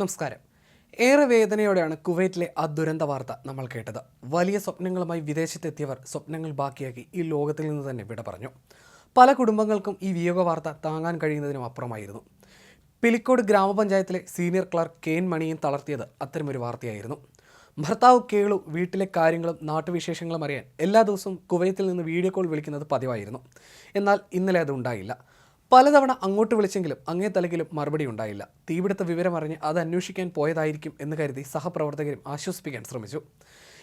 നമസ്കാരം. ഏറെ വേദനയോടെയാണ് കുവൈറ്റിലെ ആ ദുരന്ത വാർത്ത നമ്മൾ കേട്ടത്. വലിയ സ്വപ്നങ്ങളുമായി വിദേശത്തെത്തിയവർ സ്വപ്നങ്ങൾ ബാക്കിയാക്കി ഈ ലോകത്തിൽ നിന്ന് തന്നെ വിട പറഞ്ഞു. പല കുടുംബങ്ങൾക്കും ഈ വിയോഗ വാർത്ത താങ്ങാൻ കഴിയുന്നതിനും അപ്പുറമായിരുന്നു. പിലിക്കോട് ഗ്രാമപഞ്ചായത്തിലെ സീനിയർ ക്ലർക്ക് കെൻ മണിയും തളർത്തിയത് അത്തരമൊരു വാർത്തയായിരുന്നു. ഭർത്താവ് കേളു വീട്ടിലെ കാര്യങ്ങളും നാട്ടുവിശേഷങ്ങളും അറിയാൻ എല്ലാ ദിവസവും കുവൈത്തിൽ നിന്ന് വീഡിയോ കോൾ വിളിക്കുന്നത് പതിവായിരുന്നു. എന്നാൽ ഇന്നലെ അത് ഉണ്ടായില്ല. പലതവണ അങ്ങോട്ട് വിളിച്ചെങ്കിലും അങ്ങേ തലകിലും മറുപടി ഉണ്ടായില്ല. തീപിടുത്ത വിവരം അറിഞ്ഞ് അത് അന്വേഷിക്കാൻ പോയതായിരിക്കും എന്ന് കരുതി സഹപ്രവർത്തകരും ആശ്വസിപ്പിക്കാൻ ശ്രമിച്ചു.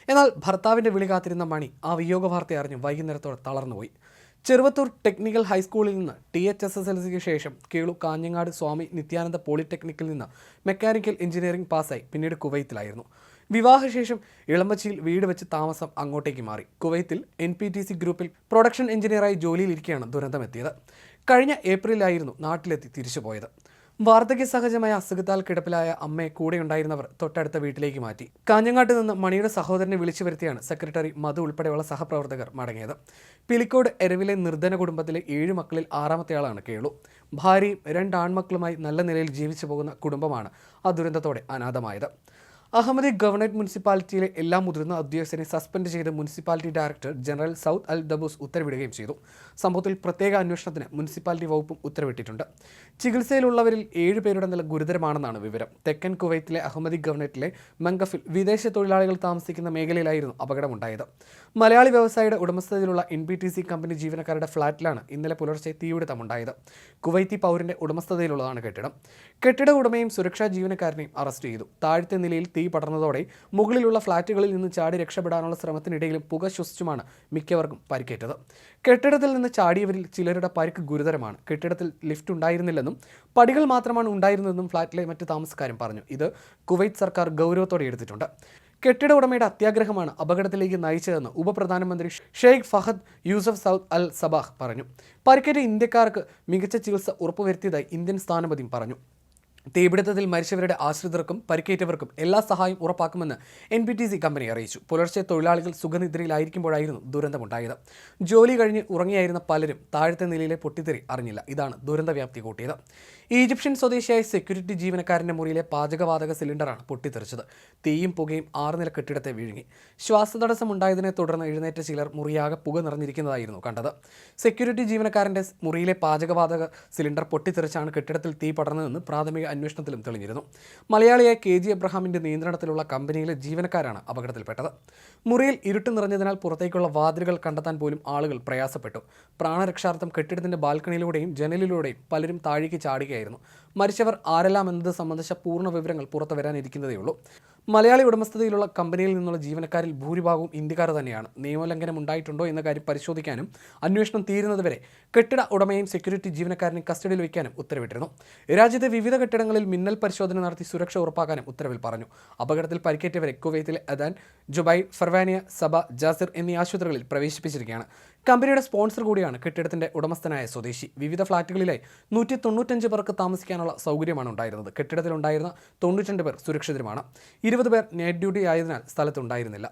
എന്നാൽ ഭർത്താവിന്റെ വിളി കാത്തിരുന്ന മണി ആ വിയോഗ വാർത്ത അറിഞ്ഞ് വൈകുന്നേരത്തോടെ തളർന്നുപോയി. ചെറുവത്തൂർ ടെക്നിക്കൽ ഹൈസ്കൂളിൽ നിന്ന് T H S S L സിക്ക് ശേഷം കേളു കാഞ്ഞങ്ങാട് സ്വാമി നിത്യാനന്ദ പോളിടെക്നിക്കിൽ നിന്ന് മെക്കാനിക്കൽ എഞ്ചിനീയറിംഗ് പാസ്സായി. പിന്നീട് കുവൈത്തിലായിരുന്നു. വിവാഹശേഷം ഇളമ്പച്ചിയിൽ വീട് വെച്ച് താമസം അങ്ങോട്ടേക്ക് മാറി. കുവൈത്തിൽ എൻ പി ടി സി ഗ്രൂപ്പിൽ പ്രൊഡക്ഷൻ എഞ്ചിനീയറായി ജോലിയിലിരിക്കെയാണ് ദുരന്തമെത്തിയത്. കഴിഞ്ഞ ഏപ്രിലായിരുന്നു നാട്ടിലെത്തി തിരിച്ചുപോയത് വാർദ്ധക്യ സഹജമായ അസുഖത്താൽ കിടപ്പിലായ അമ്മയെ കൂടെയുണ്ടായിരുന്നവർ തൊട്ടടുത്ത വീട്ടിലേക്ക് മാറ്റി. കാഞ്ഞങ്ങാട്ട് നിന്ന് മണിയുടെ സഹോദരനെ വിളിച്ചു വരുത്തിയാണ് സെക്രട്ടറി മധു ഉൾപ്പെടെയുള്ള സഹപ്രവർത്തകർ മടങ്ങിയത്. പിലിക്കോട് എരവിലെ നിർധന കുടുംബത്തിലെ ഏഴ് മക്കളിൽ ആറാമത്തെയാളാണ് കേളു. ഭാര്യയും രണ്ട് ആൺമക്കളുമായി നല്ല നിലയിൽ ജീവിച്ചു പോകുന്ന കുടുംബമാണ് ആ ദുരന്തത്തോടെ അനാഥമായത്. അഹമ്മദി ഗവർണറേറ്റ് മുനിസിപ്പാലിറ്റിയിലെ എല്ലാ മുതിർന്ന ഉദ്യോഗസ്ഥരെ സസ്പെൻഡ് ചെയ്ത് municipality director general Saud Al Dabbous ഉത്തരവിടുകയും ചെയ്തു. സംഭവത്തിൽ പ്രത്യേക അന്വേഷണത്തിന് മുനിസിപ്പാലിറ്റി വകുപ്പും ഉത്തരവിട്ടിട്ടുണ്ട്. ചികിത്സയിലുള്ളവരിൽ ഏഴ് പേരുടെ നില ഗുരുതരമാണെന്നാണ് വിവരം. തെക്കൻ കുവൈത്തിലെ അഹമ്മദി ഗവർണറേറ്റിലെ മംഗഫിൽ വിദേശ തൊഴിലാളികൾ താമസിക്കുന്ന മേഖലയിലായിരുന്നു അപകടമുണ്ടായത്. മലയാളി വ്യവസായിയുടെ ഉടമസ്ഥതയിലുള്ള N B T C company ജീവനക്കാരുടെ ഫ്ളാറ്റിലാണ് ഇന്നലെ പുലർച്ചെ തീപിടുത്തമുണ്ടായത്. കുവൈത്തി പൗരന്റെ ഉടമസ്ഥതയിലുള്ളതാണ് കെട്ടിടം. കെട്ടിട ഉടമയും സുരക്ഷാ ജീവനക്കാരനെയും അറസ്റ്റ് ചെയ്തു. താഴത്തെ നിലയിൽ തീ പടർന്നതോടെ മുകളിലുള്ള ഫ്ളാറ്റുകളിൽ നിന്ന് ചാടി രക്ഷപ്പെടാനുള്ള ശ്രമത്തിനിടയിലും പുക ശ്വസിച്ചുമാണ് മിക്കവർക്കും പരിക്കേറ്റത്. കെട്ടിടത്തിൽ നിന്ന് ചാടിയവരിൽ ചിലരുടെ പരിക്ക് ഗുരുതരമാണ്. കെട്ടിടത്തിൽ ലിഫ്റ്റ് ഉണ്ടായിരുന്നില്ലെന്നും പടികൾ മാത്രമാണ് ഉണ്ടായിരുന്നതെന്നും ഫ്ളാറ്റിലെ മറ്റ് താമസക്കാരും പറഞ്ഞു. ഇത് കുവൈറ്റ് സർക്കാർ ഗൗരവത്തോടെ എടുത്തിട്ടുണ്ട്. കെട്ടിട ഉടമയുടെ അത്യാഗ്രഹമാണ് അപകടത്തിലേക്ക് നയിച്ചതെന്ന് ഉപപ്രധാനമന്ത്രി Sheikh Fahad Yousef Saud Al Sabah പറഞ്ഞു. പരിക്കേറ്റ ഇന്ത്യക്കാർക്ക് മികച്ച ചികിത്സ ഉറപ്പുവരുത്തിയതായി ഇന്ത്യൻ സ്ഥാനപതി പറഞ്ഞു. തീപിടുത്തത്തിൽ മരിച്ചവരുടെ ആശ്രിതർക്കും പരിക്കേറ്റവർക്കും എല്ലാ സഹായവും ഉറപ്പാക്കുമെന്ന് N P T C company അറിയിച്ചു. പുലർച്ചെ തൊഴിലാളികൾ സുഖനിദ്രയിലായിരിക്കുമ്പോഴായിരുന്നു ദുരന്തമുണ്ടായത്. ജോലി കഴിഞ്ഞ് ഉറങ്ങിയായിരുന്ന പലരും താഴത്തെ നിലയിലെ പൊട്ടിത്തെറി അറിഞ്ഞില്ല. ഇതാണ് ദുരന്തവ്യാപ്തി കൂട്ടിയത്. ഈജിപ്ഷ്യൻ സ്വദേശിയായ സെക്യൂരിറ്റി ജീവനക്കാരന്റെ മുറിയിലെ പാചകവാതക സിലിണ്ടറാണ് പൊട്ടിത്തെറിച്ചത്. തീയും പുകയും ആറ് നില കെട്ടിടത്തെ വിഴുങ്ങി. ശ്വാസതടസ്സം ഉണ്ടായതിനെ തുടർന്ന് എഴുന്നേറ്റ ചിലർ മുറിയാകെ പുക നിറഞ്ഞിരിക്കുന്നതായിരുന്നു കണ്ടത്. സെക്യൂരിറ്റി ജീവനക്കാരന്റെ മുറിയിലെ പാചകവാതക സിലിണ്ടർ പൊട്ടിത്തെറിച്ചാണ് കെട്ടിടത്തിൽ തീ പടർന്നതെന്ന് പ്രാഥമിക അന്വേഷണത്തിലും തെളിഞ്ഞിരുന്നു. മലയാളിയായ കെ ജി എബ്രഹാമിന്റെ നിയന്ത്രണത്തിലുള്ള കമ്പനിയിലെ ജീവനക്കാരാണ് അപകടത്തിൽപ്പെട്ടത്. മുറിയിൽ ഇരുട്ട് നിറഞ്ഞതിനാൽ പുറത്തേക്കുള്ള വാതിലുകൾ കണ്ടെത്താൻ പോലും ആളുകൾ പ്രയാസപ്പെട്ടു. പ്രാണരക്ഷാർത്ഥം കെട്ടിടത്തിന്റെ ബാൽക്കണിയിലൂടെയും ജനലിലൂടെയും പലരും താഴേക്ക് ചാടുകയായിരുന്നു. മരിച്ചവർ ആരെല്ലാം എന്നത് സംബന്ധിച്ച പൂർണ വിവരങ്ങൾ പുറത്തു വരാനിരിക്കുന്നതേയുള്ളൂ മലയാളി ഉടമസ്ഥതയിലുള്ള കമ്പനിയിൽ നിന്നുള്ള ജീവനക്കാരിൽ ഭൂരിഭാഗവും ഇന്ത്യക്കാർ തന്നെയാണ്. നിയമലംഘനം ഉണ്ടായിട്ടുണ്ടോ എന്ന കാര്യം പരിശോധിക്കാനും അന്വേഷണം തീരുന്നതുവരെ കെട്ടിട ഉടമയും സെക്യൂരിറ്റി ജീവനക്കാരനെയും കസ്റ്റഡിയിൽ വയ്ക്കാനും ഉത്തരവിട്ടിരുന്നു. രാജ്യത്തെ വിവിധ കെട്ടിടങ്ങളിൽ മിന്നൽ പരിശോധന നടത്തി സുരക്ഷ ഉറപ്പാക്കാനും ഉത്തരവിൽ പറഞ്ഞു. അപകടത്തിൽ പരിക്കേറ്റവരെ കുവൈത്തിലെ അദാൻ ജുബൈ ഫർവാനിയ സബ ജാസിർ എന്നീ ആശുപത്രികളിൽ പ്രവേശിപ്പിച്ചിരിക്കുകയാണ്. കമ്പനിയുടെ സ്പോൺസർ കൂടിയാണ് കെട്ടിടത്തിന്റെ ഉടമസ്ഥനായ സ്വദേശി. വിവിധ ഫ്ളാറ്റുകളിലായി നൂറ്റി തൊണ്ണൂറ്റഞ്ച് പേർക്ക് താമസിക്കാനുള്ള സൗകര്യമാണ് ഉണ്ടായിരുന്നത്. കെട്ടിടത്തിലുണ്ടായിരുന്ന തൊണ്ണൂറ്റഞ്ച് പേർ സുരക്ഷിതരുമാണ്. ഇരുപത് പേർ നൈറ്റ് ഡ്യൂട്ടി ആയതിനാൽ സ്ഥലത്തുണ്ടായിരുന്നില്ല